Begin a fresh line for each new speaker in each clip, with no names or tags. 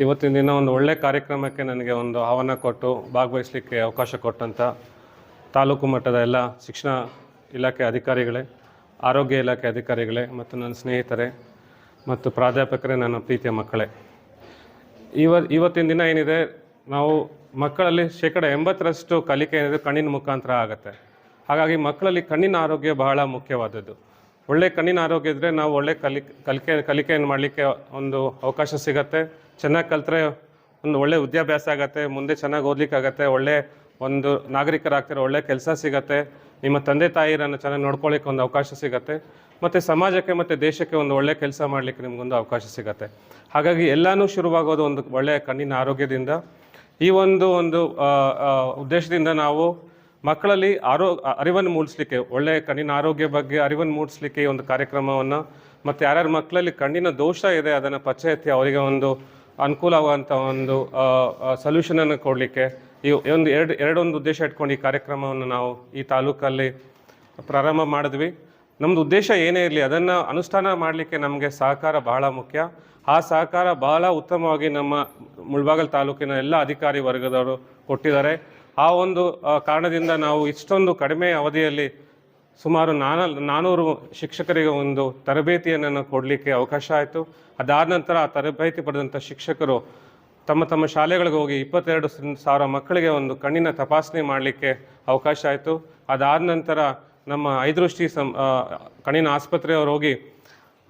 ಇವತ್ತಿನ ದಿನ ಒಂದು ಒಳ್ಳೆ ಕಾರ್ಯಕ್ರಮಕ್ಕೆ ನನಗೆ ಒಂದು ಆಹ್ವಾನ ಕೊಟ್ಟು, ಭಾಗವಹಿಸಲಿಕ್ಕೆ ಅವಕಾಶ ಕೊಟ್ಟಂಥ ತಾಲೂಕು ಮಟ್ಟದ ಎಲ್ಲ ಶಿಕ್ಷಣ ಇಲಾಖೆ ಅಧಿಕಾರಿಗಳೇ, ಆರೋಗ್ಯ ಇಲಾಖೆ ಅಧಿಕಾರಿಗಳೇ, ಮತ್ತು ನನ್ನ ಸ್ನೇಹಿತರೇ, ಮತ್ತು ಪ್ರಾಧ್ಯಾಪಕರೇ, ನನ್ನ ಪ್ರೀತಿಯ ಮಕ್ಕಳೇ. ಇವ, ಇವತ್ತಿನ ದಿನ ಏನಿದೆ, ನಾವು ಮಕ್ಕಳಲ್ಲಿ ಶೇಕಡ ಎಂಬತ್ತರಷ್ಟು ಕಲಿಕೆ ಏನಿದೆ, ಕಣ್ಣಿನ ಮುಖಾಂತರ ಆಗುತ್ತೆ. ಹಾಗಾಗಿ ಮಕ್ಕಳಲ್ಲಿ ಕಣ್ಣಿನ ಆರೋಗ್ಯ ಬಹಳ ಮುಖ್ಯವಾದದ್ದು. ಒಳ್ಳೆ ಕಣ್ಣಿನ ಆರೋಗ್ಯ ಇದ್ದರೆ ನಾವು ಒಳ್ಳೆ ಕಲಿ, ಕಲಿಕೆ, ಕಲಿಕೆಯನ್ನು ಮಾಡಲಿಕ್ಕೆ ಒಂದು ಅವಕಾಶ ಸಿಗತ್ತೆ. ಚೆನ್ನಾಗಿ ಕಲಿತ್ರೆ ಒಂದು ಒಳ್ಳೆ ವಿದ್ಯಾಭ್ಯಾಸ ಆಗತ್ತೆ, ಮುಂದೆ ಚೆನ್ನಾಗಿ ಓದಲಿಕ್ಕಾಗತ್ತೆ ಒಳ್ಳೆ ಒಂದು ನಾಗರಿಕರಾಗ್ತಾರೆ ಒಳ್ಳೆ ಕೆಲಸ ಸಿಗತ್ತೆ. ನಿಮ್ಮ ತಂದೆ ತಾಯಿರನ್ನು ಚೆನ್ನಾಗಿ ನೋಡ್ಕೊಳ್ಳಿಕ್ಕೆ ಒಂದು ಅವಕಾಶ ಸಿಗತ್ತೆ. ಮತ್ತು ಸಮಾಜಕ್ಕೆ ಮತ್ತು ದೇಶಕ್ಕೆ ಒಂದು ಒಳ್ಳೆ ಕೆಲಸ ಮಾಡಲಿಕ್ಕೆ ನಿಮಗೊಂದು ಅವಕಾಶ ಸಿಗತ್ತೆ. ಹಾಗಾಗಿ ಎಲ್ಲನೂ ಶುರುವಾಗೋದು ಒಂದು ಒಳ್ಳೆಯ ಕಣ್ಣಿನ ಆರೋಗ್ಯದಿಂದ. ಈ ಒಂದು ಒಂದು ಉದ್ದೇಶದಿಂದ ನಾವು ಮಕ್ಕಳಲ್ಲಿ ಆರೋ ಅರಿವನ್ನು ಮೂಡಿಸ್ಲಿಕ್ಕೆ, ಒಳ್ಳೆಯ ಕಣ್ಣಿನ ಆರೋಗ್ಯ ಬಗ್ಗೆ ಅರಿವನ್ನು ಮೂಡಿಸ್ಲಿಕ್ಕೆ ಈ ಒಂದು ಕಾರ್ಯಕ್ರಮವನ್ನು ಮತ್ತು ಯಾರ್ಯಾರು ಮಕ್ಕಳಲ್ಲಿ ಕಣ್ಣಿನ ದೋಷ ಇದೆ, ಅದನ್ನು ಎತ್ತಿ ಅವರಿಗೆ ಒಂದು ಅನುಕೂಲವಾದಂಥ ಒಂದು ಸೊಲ್ಯೂಷನನ್ನು ಕೊಡಲಿಕ್ಕೆ ಈ ಒಂದು ಎರಡು, ಎರಡೊಂದು ಉದ್ದೇಶ ಇಟ್ಕೊಂಡು ಈ ಕಾರ್ಯಕ್ರಮವನ್ನು ನಾವು ಈ ತಾಲೂಕಲ್ಲಿ ಪ್ರಾರಂಭ ಮಾಡಿದ್ವಿ. ನಮ್ಮದು ಉದ್ದೇಶ ಏನೇ ಇರಲಿ, ಅದನ್ನು ಅನುಷ್ಠಾನ ಮಾಡಲಿಕ್ಕೆ ನಮಗೆ ಸಹಕಾರ ಬಹಳ ಮುಖ್ಯ. ಆ ಸಹಕಾರ ಬಹಳ ಉತ್ತಮವಾಗಿ ನಮ್ಮ ಮುಳ್ಬಾಗಲ್ ತಾಲೂಕಿನ ಎಲ್ಲ ಅಧಿಕಾರಿ ವರ್ಗದವರು ಕೊಟ್ಟಿದ್ದಾರೆ. ಆ ಒಂದು ಕಾರಣದಿಂದ ನಾವು ಇಷ್ಟೊಂದು ಕಡಿಮೆ ಅವಧಿಯಲ್ಲಿ ಸುಮಾರು ನಾನ, ನಾನೂರು ಶಿಕ್ಷಕರಿಗೆ ಒಂದು ತರಬೇತಿಯನ್ನು ಕೊಡಲಿಕ್ಕೆ ಅವಕಾಶ ಆಯಿತು. ಅದಾದ ನಂತರ ಆ ತರಬೇತಿ ಪಡೆದಂಥ ಶಿಕ್ಷಕರು ತಮ್ಮ ತಮ್ಮ ಶಾಲೆಗಳಿಗೆ ಹೋಗಿ ಇಪ್ಪತ್ತೆರಡು ಸಾವಿರ ಮಕ್ಕಳಿಗೆ ಒಂದು ಕಣ್ಣಿನ ತಪಾಸಣೆ ಮಾಡಲಿಕ್ಕೆ ಅವಕಾಶ ಆಯಿತು. ಅದಾದ ನಂತರ ನಮ್ಮ ಐದೃಷ್ಟಿ ಸಂ ಕಣ್ಣಿನ ಆಸ್ಪತ್ರೆಯವರು ಹೋಗಿ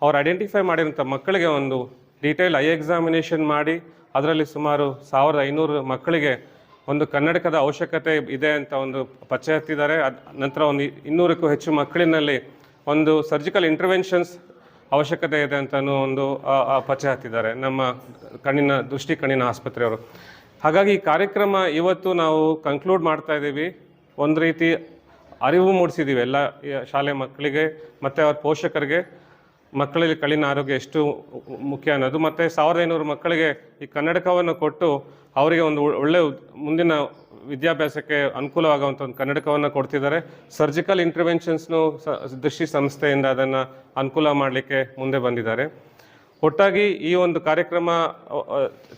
ಅವ್ರು ಐಡೆಂಟಿಫೈ ಮಾಡಿದಂಥ ಮಕ್ಕಳಿಗೆ ಒಂದು ಡೀಟೇಲ್ ಐ ಎಕ್ಸಾಮಿನೇಷನ್ ಮಾಡಿ, ಅದರಲ್ಲಿ ಸುಮಾರು ಸಾವಿರದ ಐನೂರು ಮಕ್ಕಳಿಗೆ ಒಂದು ಕನ್ನಡಕದ ಅವಶ್ಯಕತೆ ಇದೆ ಅಂತ ಒಂದು ಪಚ್ಚೆ ಹತ್ತಿದ್ದಾರೆ. ಅದು ನಂತರ ಒಂದು ಇನ್ನೂರಕ್ಕೂ ಹೆಚ್ಚು ಮಕ್ಕಳಿನಲ್ಲಿ ಒಂದು ಸರ್ಜಿಕಲ್ ಇಂಟರ್ವೆನ್ಷನ್ಸ್ ಅವಶ್ಯಕತೆ ಇದೆ ಅಂತಲೂ ಒಂದು ಪಚ್ಚೆ ಹತ್ತಿದ್ದಾರೆ. ನಮ್ಮ ಕಣ್ಣಿನ, ದೃಷ್ಟಿ ಕಣ್ಣಿನ ಆಸ್ಪತ್ರೆಯವರು. ಹಾಗಾಗಿ ಈ ಕಾರ್ಯಕ್ರಮ ಇವತ್ತು ನಾವು ಕನ್ಕ್ಲೂಡ್ ಮಾಡ್ತಾ ಇದ್ದೀವಿ. ಒಂದು ರೀತಿ ಅರಿವು ಮೂಡಿಸಿದ್ದೀವಿ ಎಲ್ಲ ಶಾಲೆ ಮಕ್ಕಳಿಗೆ, ಮತ್ತು ಅವ್ರ ಪೋಷಕರಿಗೆ. ಮಕ್ಕಳಲ್ಲಿ ಕಣ್ಣಿನ ಆರೋಗ್ಯ ಎಷ್ಟು ಮುಖ್ಯ ಅನ್ನೋದು, ಮತ್ತು ಸಾವಿರದ ಐನೂರು ಮಕ್ಕಳಿಗೆ ಈ ಕನ್ನಡಕವನ್ನು ಕೊಟ್ಟು ಅವರಿಗೆ ಒಂದು ಒಳ್ಳೆ ಮುಂದಿನ ವಿದ್ಯಾಭ್ಯಾಸಕ್ಕೆ ಅನುಕೂಲವಾಗುವಂಥ ಒಂದು ಕನ್ನಡಕವನ್ನು ಕೊಡ್ತಿದ್ದಾರೆ. ಸರ್ಜಿಕಲ್ ಇಂಟರ್ವೆನ್ಷನ್ಸ್ನು ದೃಷ್ಟಿ ಸಂಸ್ಥೆಯಿಂದ ಅದನ್ನು ಅನುಕೂಲ ಮಾಡಲಿಕ್ಕೆ ಮುಂದೆ ಬಂದಿದ್ದಾರೆ. ಒಟ್ಟಾಗಿ ಈ ಒಂದು ಕಾರ್ಯಕ್ರಮ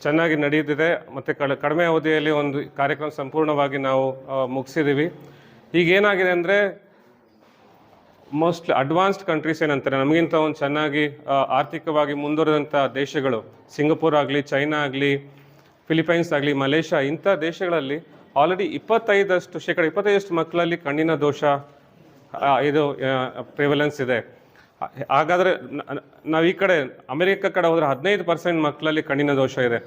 ಚೆನ್ನಾಗಿ ನಡೆಯುತ್ತಿದೆ ಮತ್ತು ಕಡ ಕಡಿಮೆ ಅವಧಿಯಲ್ಲಿ ಒಂದು ಕಾರ್ಯಕ್ರಮ ಸಂಪೂರ್ಣವಾಗಿ ನಾವು ಮುಗಿಸಿದ್ದೀವಿ ಈಗ ಏನಾಗಿದೆ ಅಂದರೆ, ಮೋಸ್ಟ್ ಅಡ್ವಾನ್ಸ್ಡ್ ಕಂಟ್ರೀಸ್ ಏನಂತಾರೆ, ನಮಗಿಂತ ಒಂದು ಚೆನ್ನಾಗಿ ಆರ್ಥಿಕವಾಗಿ ಮುಂದುವರೆದಂಥ ದೇಶಗಳು, ಸಿಂಗಪೂರ್ ಆಗಲಿ, ಚೈನಾ ಆಗಲಿ ಫಿಲಿಪೈನ್ಸ್ ಆಗಲಿ, ಮಲೇಷ್ಯಾ, ಇಂಥ ದೇಶಗಳಲ್ಲಿ ಆಲ್ರೆಡಿ ಇಪ್ಪತ್ತೈದಷ್ಟು ಶೇಕಡ ಇಪ್ಪತ್ತೈದಷ್ಟು ಮಕ್ಕಳಲ್ಲಿ ಕಣ್ಣಿನ ದೋಷ ಇದು ಪ್ರಿವಲೆನ್ಸ್ ಇದೆ. ಹಾಗಾದರೆ ನಾವು ಈ ಕಡೆ ಅಮೆರಿಕ ಕಡೆ ಹೋದರೆ ಹದಿನೈದು ಪರ್ಸೆಂಟ್ ಮಕ್ಕಳಲ್ಲಿ ಕಣ್ಣಿನ ದೋಷ ಇದೆ.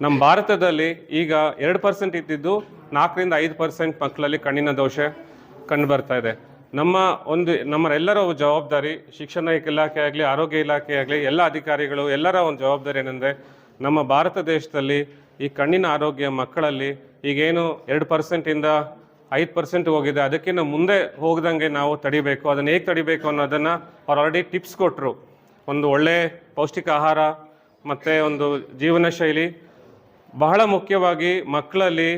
ನಮ್ಮ ಭಾರತದಲ್ಲಿ ಈಗ ಎರಡು ಪರ್ಸೆಂಟ್ ಇದ್ದಿದ್ದು ನಾಲ್ಕರಿಂದ ಐದು ಪರ್ಸೆಂಟ್ ಮಕ್ಕಳಲ್ಲಿ ಕಣ್ಣಿನ ದೋಷ ಕಂಡು ಬರ್ತಾ ಇದೆ. ನಮ್ಮ ಒಂದು ನಮ್ಮರೆಲ್ಲರ ಜವಾಬ್ದಾರಿ ಶಿಕ್ಷಣ ಇಲಾಖೆ ಆಗಲಿ, ಆರೋಗ್ಯ ಇಲಾಖೆ ಆಗಲಿ, ಎಲ್ಲ ಅಧಿಕಾರಿಗಳು ಎಲ್ಲರ ಒಂದು ಜವಾಬ್ದಾರಿ ಏನಂದರೆ ನಮ್ಮ ಭಾರತ ದೇಶದಲ್ಲಿ ಈ ಕಣ್ಣಿನ ಆರೋಗ್ಯ ಮಕ್ಕಳಲ್ಲಿ ಈಗೇನು ಎರಡು ಪರ್ಸೆಂಟಿಂದ ಐದು ಪರ್ಸೆಂಟ್ ಹೋಗಿದೆ, ಅದಕ್ಕಿಂತ ಮುಂದೆ ಹೋಗ್ದಂಗೆ ನಾವು ತಡಿಬೇಕು. ಅದನ್ನು ಹೇಗೆ ತಡಿಬೇಕು ಅನ್ನೋದನ್ನು ಅವ್ರು ಆಲ್ರೆಡಿ ಟಿಪ್ಸ್ ಕೊಟ್ಟರು ಒಂದು ಒಳ್ಳೆ ಪೌಷ್ಟಿಕ ಆಹಾರ ಮತ್ತು ಒಂದು ಜೀವನ ಶೈಲಿ. ಬಹಳ ಮುಖ್ಯವಾಗಿ ಮಕ್ಕಳಲ್ಲಿ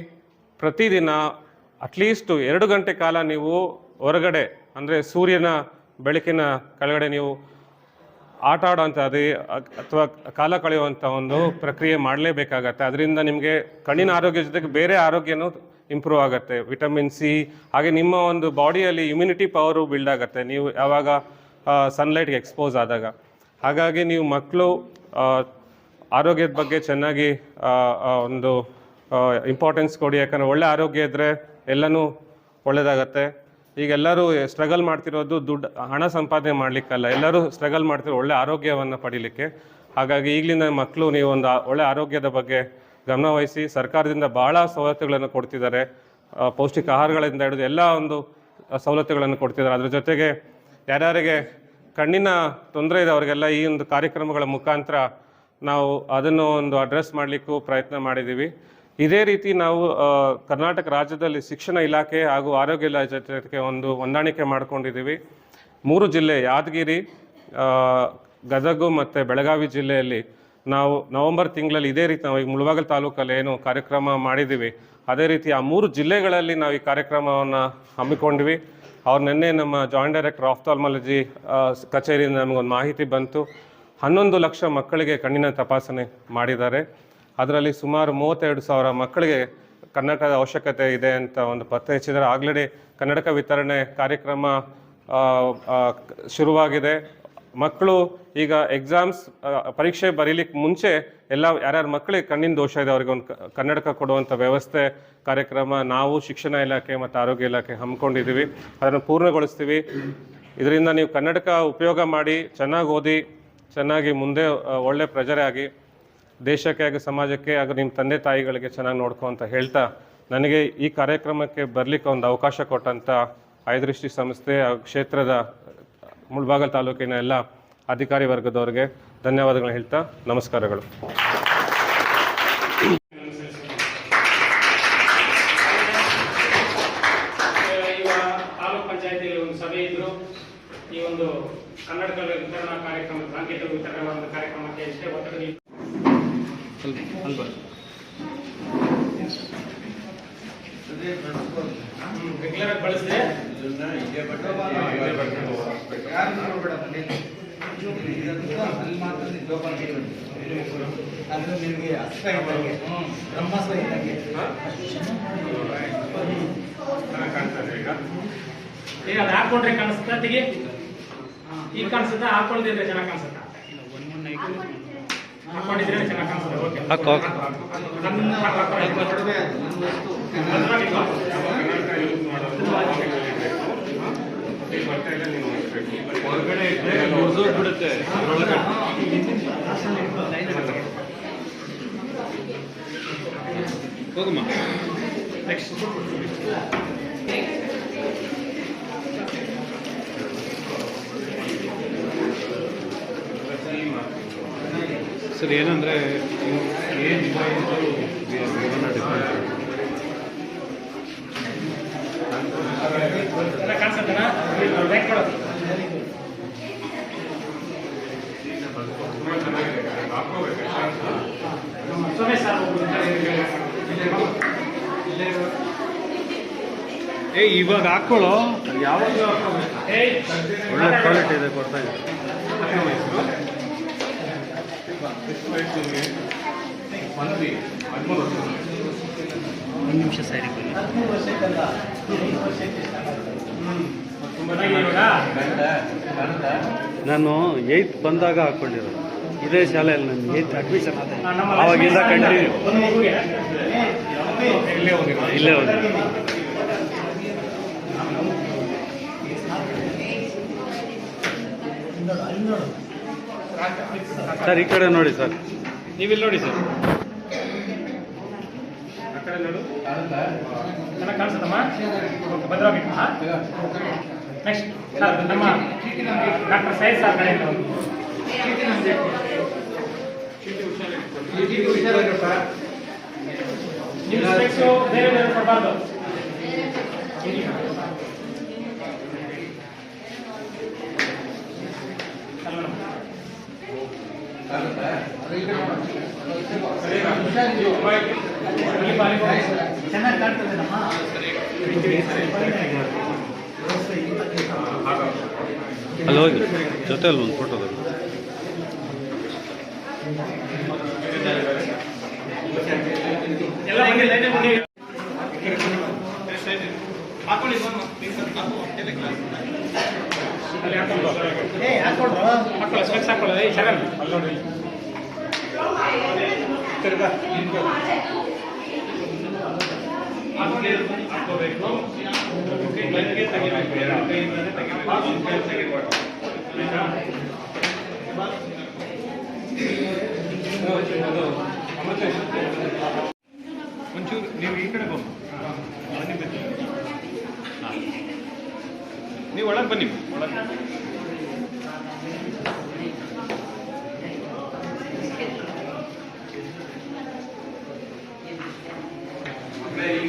ಪ್ರತಿದಿನ ಅಟ್ಲೀಸ್ಟು ಎರಡು ಗಂಟೆ ಕಾಲ ನೀವು ಹೊರಗಡೆ, ಅಂದರೆ ಸೂರ್ಯನ ಬೆಳಕಿನ ಕೆಳಗಡೆ ನೀವು ಆಟ ಆಡುವಂಥದ್ದು ಅಥವಾ ಕಾಲ ಕಳೆಯುವಂಥ ಒಂದು ಪ್ರಕ್ರಿಯೆ ಮಾಡಲೇಬೇಕಾಗತ್ತೆ. ಅದರಿಂದ ನಿಮಗೆ ಕಣ್ಣಿನ ಆರೋಗ್ಯ ಜೊತೆಗೆ ಬೇರೆ ಆರೋಗ್ಯನೂ ಇಂಪ್ರೂವ್ ಆಗುತ್ತೆ. ವಿಟಮಿನ್ ಸಿ ಹಾಗೆ ನಿಮ್ಮ ಒಂದು ಬಾಡಿಯಲ್ಲಿ ಇಮ್ಯುನಿಟಿ ಪವರು ಬಿಲ್ಡ್ ಆಗುತ್ತೆ. ನೀವು ಯಾವಾಗ ಸನ್ಲೈಟ್ಗೆ ಎಕ್ಸ್ಪೋಸ್ ಆದಾಗ. ಹಾಗಾಗಿ ನೀವು ಮಕ್ಕಳು ಆರೋಗ್ಯದ ಬಗ್ಗೆ ಚೆನ್ನಾಗಿ ಒಂದು ಇಂಪಾರ್ಟೆನ್ಸ್ ಕೊಡಿ. ಯಾಕಂದರೆ ಒಳ್ಳೆ ಆರೋಗ್ಯ ಇದ್ದರೆ ಎಲ್ಲನೂ ಒಳ್ಳೆಯದಾಗತ್ತೆ ಈಗ ಎಲ್ಲರೂ ಸ್ಟ್ರಗಲ್ ಮಾಡ್ತಿರೋದು ದುಡ್ಡು, ಹಣ ಸಂಪಾದನೆ ಮಾಡಲಿಕ್ಕಲ್ಲ. ಎಲ್ಲರೂ ಸ್ಟ್ರಗಲ್ ಮಾಡ್ತಿರೋ ಒಳ್ಳೆ ಆರೋಗ್ಯವನ್ನು ಪಡೀಲಿಕ್ಕೆ. ಹಾಗಾಗಿ ಈಗಲಿಂದ ಮಕ್ಕಳು ನೀವು ಒಂದು ಒಳ್ಳೆ ಆರೋಗ್ಯದ ಬಗ್ಗೆ ಗಮನವಹಿಸಿ ಸರ್ಕಾರದಿಂದ ಭಾಳ ಸವಲತ್ತುಗಳನ್ನು ಕೊಡ್ತಿದ್ದಾರೆ. ಪೌಷ್ಟಿಕ ಆಹಾರಗಳಿಂದ ಹಿಡಿದು ಎಲ್ಲ ಒಂದು ಸವಲತ್ತುಗಳನ್ನು ಕೊಡ್ತಿದ್ದಾರೆ. ಅದ್ರ ಜೊತೆಗೆ ಯಾರ್ಯಾರಿಗೆ ಕಣ್ಣಿನ ತೊಂದರೆ ಇದೆ ಅವರಿಗೆಲ್ಲ ಈ ಒಂದು ಕಾರ್ಯಕ್ರಮಗಳ ಮುಖಾಂತರ ನಾವು ಅದನ್ನು ಒಂದು ಅಡ್ರೆಸ್ ಮಾಡಲಿಕ್ಕೂ ಪ್ರಯತ್ನ ಮಾಡಿದ್ದೀವಿ. ಇದೇ ರೀತಿ ನಾವು ಕರ್ನಾಟಕ ರಾಜ್ಯದಲ್ಲಿ ಶಿಕ್ಷಣ ಇಲಾಖೆ ಹಾಗೂ ಆರೋಗ್ಯ ಇಲಾಖೆ ಒಂದು ಹೊಂದಾಣಿಕೆ ಮಾಡಿಕೊಂಡಿದ್ದೀವಿ. ಮೂರು ಜಿಲ್ಲೆ, ಯಾದಗಿರಿ ಗದಗು ಮತ್ತು ಬೆಳಗಾವಿ ಜಿಲ್ಲೆಯಲ್ಲಿ ನಾವು ನವೆಂಬರ್ ತಿಂಗಳಲ್ಲಿ ಇದೇ ರೀತಿ ನಾವು ಈಗ ಮುಳಬಾಗಲ್ ತಾಲೂಕಲ್ಲಿ ಏನು ಕಾರ್ಯಕ್ರಮ ಮಾಡಿದ್ದೀವಿ. ಅದೇ ರೀತಿ ಆ ಮೂರು ಜಿಲ್ಲೆಗಳಲ್ಲಿ ನಾವು ಈ ಕಾರ್ಯಕ್ರಮವನ್ನು ಹಮ್ಮಿಕೊಂಡ್ವಿ. ಅವ್ರು ನಿನ್ನೆ ನಮ್ಮ ಜಾಯಿಂಟ್ ಡೈರೆಕ್ಟರ್ ಆಫ್ಥಾಲ್ಮಾಲಜಿ ಕಚೇರಿಯಿಂದ ನಮಗೊಂದು ಮಾಹಿತಿ ಬಂತು. ಹನ್ನೊಂದು ಲಕ್ಷ ಮಕ್ಕಳಿಗೆ ಕಣ್ಣಿನ ತಪಾಸಣೆ ಮಾಡಿದ್ದಾರೆ. ಅದರಲ್ಲಿ ಸುಮಾರು ಮೂವತ್ತೆರಡು ಸಾವಿರ ಮಕ್ಕಳಿಗೆ ಕನ್ನಡಕದ ಅವಶ್ಯಕತೆ ಇದೆ ಅಂತ ಒಂದು ಪತ್ತೆ ಹಚ್ಚಿದರೆ ಆಲ್ರೆಡಿ ಕನ್ನಡಕ ವಿತರಣೆ ಕಾರ್ಯಕ್ರಮ ಶುರುವಾಗಿದೆ. ಮಕ್ಕಳು ಈಗ ಎಕ್ಸಾಮ್ಸ್ ಪರೀಕ್ಷೆ ಬರೀಲಿಕ್ಕೆ ಮುಂಚೆ ಎಲ್ಲ ಯಾರ್ಯಾರ ಮಕ್ಕಳಿಗೆ ಕಣ್ಣಿನ ದೋಷ ಇದೆ, ಅವರಿಗೆ ಒಂದು ಕನ್ನಡಕ ಕೊಡುವಂಥ ವ್ಯವಸ್ಥೆ ಕಾರ್ಯಕ್ರಮ ನಾವು ಶಿಕ್ಷಣ ಇಲಾಖೆ ಮತ್ತು ಆರೋಗ್ಯ ಇಲಾಖೆ ಹಮ್ಮಿಕೊಂಡಿದ್ದೀವಿ. ಅದನ್ನು ಪೂರ್ಣಗೊಳಿಸ್ತೀವಿ. ಇದರಿಂದ ನೀವು ಕನ್ನಡಕ ಉಪಯೋಗ ಮಾಡಿ, ಚೆನ್ನಾಗಿ ಓದಿ, ಚೆನ್ನಾಗಿ ಮುಂದೆ ಒಳ್ಳೆ ಪ್ರಜರೆ ಆಗಿ ದೇಶಕ್ಕೆ ಹಾಗೂ ಸಮಾಜಕ್ಕೆ ಹಾಗೂ ನಿಮ್ಮ ತಂದೆ ತಾಯಿಗಳಿಗೆ ಚೆನ್ನಾಗಿ ನೋಡ್ಕೊ ಅಂತ ಹೇಳ್ತಾ ನನಗೆ ಈ ಕಾರ್ಯಕ್ರಮಕ್ಕೆ ಬರಲಿಕ್ಕೆ ಒಂದು ಅವಕಾಶ ಕೊಟ್ಟಂಥ ಐದೃಷ್ಟಿ ಸಂಸ್ಥೆ ಹಾಗೂ ಕ್ಷೇತ್ರದ ಮುಳ್ಬಾಗಲ್ ತಾಲೂಕಿನ ಎಲ್ಲ ಅಧಿಕಾರಿ ವರ್ಗದವರಿಗೆ ಧನ್ಯವಾದಗಳು ಹೇಳ್ತಾ ನಮಸ್ಕಾರಗಳು.
ಈ ಒಂದು ಕನ್ನಡಕ ವಿತರಣಾ ಕಾರ್ಯಕ್ರಮ ಸಾಂಕೇತಿಕ ವಿತರಣಾ ಕಾರ್ಯಕ್ರಮಕ್ಕೆ ಎಷ್ಟೇ ಒತ್ತಡ ನೀಡಿ ರೆಗ್ಯುಲರ್ ಆಗಿ ಬಳಸಿದ್ರೆ
ಅಲ್ಲಿ ಮಾತ್ರ ಜೋಪಾನ ಅದು ನಿಮಗೆ ಅಸ್ತ್ರ ಇದ್ದಂಗೆ ಬ್ರಹ್ಮಾಸ್ತ್ರ ಇದ್ದಂಗೆ
ಈಗ ಅದು ಹಾಕೊಂಡ್ರೆ ಕಾಣಿಸುತ್ತಾ? ತೆಗಿ ಈಗ ಕಾಣಿಸುತ್ತಾ ಹಾಕೊಳ್ದಿದ್ರೆ ಚೆನ್ನಾಗಿ ಕಾಣಿಸುತ್ತಾ ಹಾಕೊಂಡಿದ್ರೆ ಚೆನ್ನಾಗಿ ಕಾಣಿಸುತ್ತೆ ಓಕೆ
ಹಾಕು. ಹೊರಗಡೆ ಬಿಡುತ್ತೆ. ಹೋಗಮ್ಮ.
ನೆಕ್ಸ್ಟ್
ಸರ್ ಏನಂದರೆ ಏಜ್ ಇವಾಗ ಎಲ್ಲ ಯಾವಾಗ ಒಳ್ಳೆ ಕ್ವಾಲಿಟಿ ಇದೆ ಕೊಡ್ತಾ
ಏ
ಚೆನ್ನಾಗಿ ಇವಾಗ
ನಾನು ಏಯ್ತ್ ಬಂದಾಗ ಹಾಕ್ಕೊಂಡಿರೋದು ಇದೇ ಶಾಲೆಯಲ್ಲಿ ನಾನು ಏಯ್ತ್ ಅಡ್ಮಿಷನ್ ಆವಾಗಿಂದ ಕಂಟಿನ್ಯೂ
ಇಲ್ಲೇ
ಹೋಗಿ ಸರ್ ಈ ಕಡೆ ನೋಡಿ ಸರ್.
ನೀವಿಲ್ಲಿ ನೋಡಿ ಸರ್. ಆ ಕಡೆ ನೋಡು. ಚೆನ್ನಾಗಿ ಕಾಣಿಸುತ್ತಮ್ಮ? ಭದ್ರವಾಗಿ ನೆಕ್ಸ್ಟ್ ಸರ್ ನಮ್ಮ ಡಾಕ್ಟರ್ ಸೈಯದ್ ಸರ್ ಕಡೆ ಸ್ಪೆಕ್ಸು ಬೇರೆ ಬೇರೆ ಕೊಡಬಾರ್ದು.
ಚೆನ್ನಾಗಿ ಕಾಣ್ತದೆ ನಮ್ಮ
ಅಲ್ಲಿ ಹೋಗಿ. ಜೊತೆಯಲ್ಲಿ ಒಂದು ಫೋಟೋ
ಎಲ್ಲ ಹಾಕೊಳ್ಳಿ ಲೈನ್ ಮಾಡಿ ಅಲ್ಲಿ ಹಾಕೊಂಡು
ಏ ಹಾಕೊಳ್ರು
ಮಕ್ಕಳು ಸ್ಪೆಕ್ಸ್ ಹಾಕೊಳ್ಳೋದು ಏ ಶರಣ್ ಅಲ್ಲಿ ನೋಡಿ ತೆಗಿಬೇಕು. ಒಂಚೂರು ನೀವು ಈ ಕಡೆ ಬನ್ನಿ ಬನ್ನಿ ಬನ್ನಿ. ಹಾಂ. ನೀವು ಒಳಗೆ ಬನ್ನಿ.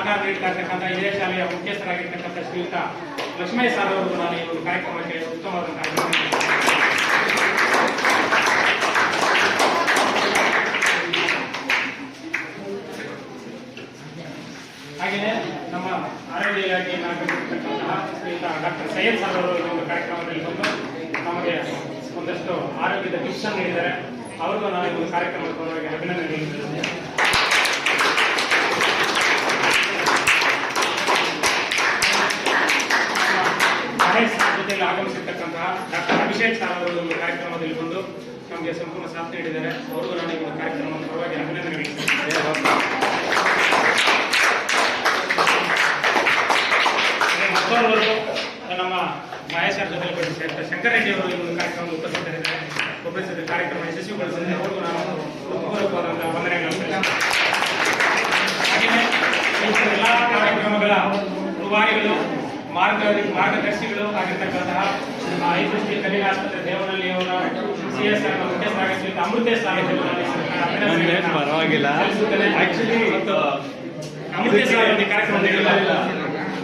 ಇರ್ತಕ್ಕಂಥ ಇದೇ ಶಾಲೆಯ ಮುಖ್ಯಸ್ಥರಾಗಿರ್ತಕ್ಕಂಥ ಶ್ರೀಯುತ ಲಕ್ಷ್ಮೇ ಸರ್ ಅವರು ನಾನು ಈ ಒಂದು ಕಾರ್ಯಕ್ರಮಕ್ಕೆ ಉತ್ತಮವಾದ ಕಾರ್ಯಕ್ರಮ ಹಾಗೆಯೇ ನಮ್ಮ ಆರೋಗ್ಯ ಇಲಾಖೆ ನಾಯಕರಾಗಿರ್ತಕ್ಕಂತಹ ಶ್ರೀಯುತ ಡಾಕ್ಟರ್ ಸೈಯದ್ ಸರ್ ಅವರು ಈ ಒಂದು ಕಾರ್ಯಕ್ರಮದಲ್ಲಿ ಬಂದು ನಮಗೆ ಒಂದಷ್ಟು ಆರೋಗ್ಯದ ಟಿಪ್ಸ್ ನೀಡಿದ್ದಾರೆ. ಅವ್ರಿಗೂ ನಾನು ಈ ಒಂದು ಕಾರ್ಯಕ್ರಮಕ್ಕೆ ಅಭಿನಂದನೆ ತಿಳಿಸ್ತೇನೆ ಆಗಮಿಸಿರ್ತಕ್ಕಂತಹ ಡಾಕ್ಟರ್ ಅಭಿಷೇಕ್ ಸರ್ ಅವರು ಒಂದು ಕಾರ್ಯಕ್ರಮದಲ್ಲಿ ಬಂದು ನಮಗೆ ಸಂಪೂರ್ಣ ಸಾಥ್ ನೀಡಿದ್ದಾರೆ. ಅವರು ನಾನು ಈ ಒಂದು ಕಾರ್ಯಕ್ರಮದ ಪರವಾಗಿ ಅಭಿನಂದನೆ ಮತ್ತೊಬ್ಬರು ನಮ್ಮ ಮಹೇಶ್ ಸರ್ ಜೊತೆ ಸೇರ್ತಾರೆ ಶಂಕರ್ ರೆಡ್ಡಿ ಅವರು ಈ ಒಂದು ಕಾರ್ಯಕ್ರಮದಲ್ಲಿ ಉಪಸ್ಥಿತರಿದ್ದಾರೆ. ಉಪಸ್ಥಿತ ಕಾರ್ಯಕ್ರಮ ಯಶಸ್ವಿಗೊಳಿಸಿದ್ದಾರೆ. ಅವರು ನಾನು ಹೃತ್ಪೂರ್ವಕವಾದಂತಹ ವಂದನೆಗಳನ್ನು ಮಾರ್ಗ ಮಾರ್ಗದರ್ಶಿಗಳು ಆಗಿರ್ತಕ್ಕಂತಹ ಐದೃಷ್ಟಿ ಕಲಿಕಾ ಆಸ್ಪತ್ರೆ ದೇವನಹಳ್ಳಿ ಅವರ ಸಿ ಎಸ್ ಆರ್ ಮುಖ್ಯ ಅಮೃತೇಶ್ ಅಭಿನಂದನೆಯನ್ನು
ಪರವಾಗಿಲ್ಲ.
ಆಕ್ಚುಲಿ
ಅಮೃತೇಶ್ ಕಾರ್ಯಕ್ರಮ.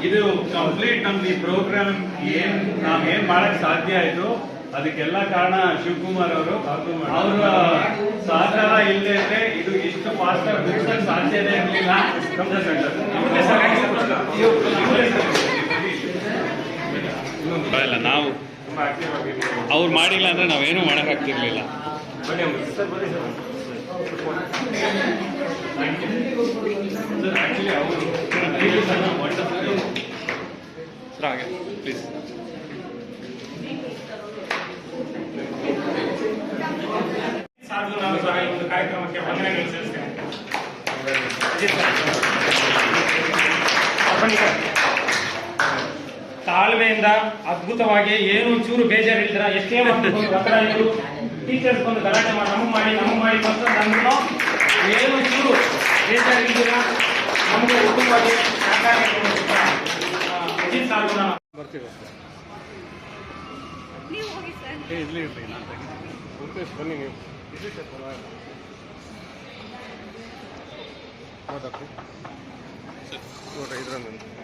ಇದು ಕಂಪ್ಲೀಟ್ ನಮ್ದು ಈ ಪ್ರೋಗ್ರಾಮ್ ಏನ್ ನಾವ್ ಏನ್ ಮಾಡಕ್ ಸಾಧ್ಯ ಆಯ್ತು ಅದಕ್ಕೆಲ್ಲ ಕಾರಣ ಶಿವಕುಮಾರ್ ಅವರು ಅವರ. ಸಹಕಾರ ಇಲ್ಲದೆ ಇದ್ರೆ ಇದು ಇಷ್ಟು ಫಾಸ್ಟ್ ಆಗಿ ಸಾಧ್ಯತೆ ಸಾಧ್ಯನೇ ಇರಲಿಲ್ಲ
ಅಮೃತೇಶ್ ಸರ್.
ಇಲ್ಲ ನಾವು ಅವ್ರು ಮಾಡಿಲ್ಲ ಅಂದ್ರೆ ನಾವೇನು ಮಾಡೋಕ್ಕಾಗ್ತಿರ್ಲಿಲ್ಲ
ಸರ್
ಕಾರ್ಯಕ್ರಮಕ್ಕೆ ವಂದನೆಗಳನ್ನು ಸಲ್ಲಿಸ್ತೇನೆ ತಾಳ್ಮೆಯಿಂದ ಅದ್ಭುತವಾಗಿ ಏನು ಚೂರು ಬೇಜಾರಿಲ್ದಿರ ಎಷ್ಟೇ ಮಕ್ಕಳು ಟೀಚರ್ಸ್ ಬಂದು ಗಲಾಟೆ ಮಾಡಿ ನಮಗೆ ಮಾಡಿ ನಮಗೆ ಮಾಡಿ ನಮ್ಮನ್ನು ಏನು ಚೂರು ಬೇಜಾರಿಲ್ದಿರ ನಮಗೆ ಉತ್ತಮವಾಗಿ ಅಜಿತ್
ಬರ್ತೀವಿ.
ಹೋಗಿ ಸರ್
ಏ ಇರ್ಲಿ ಇರ್ಲಿ ನಾನು ಬನ್ನಿ ನೀವು. ನೋಡ್ರಿ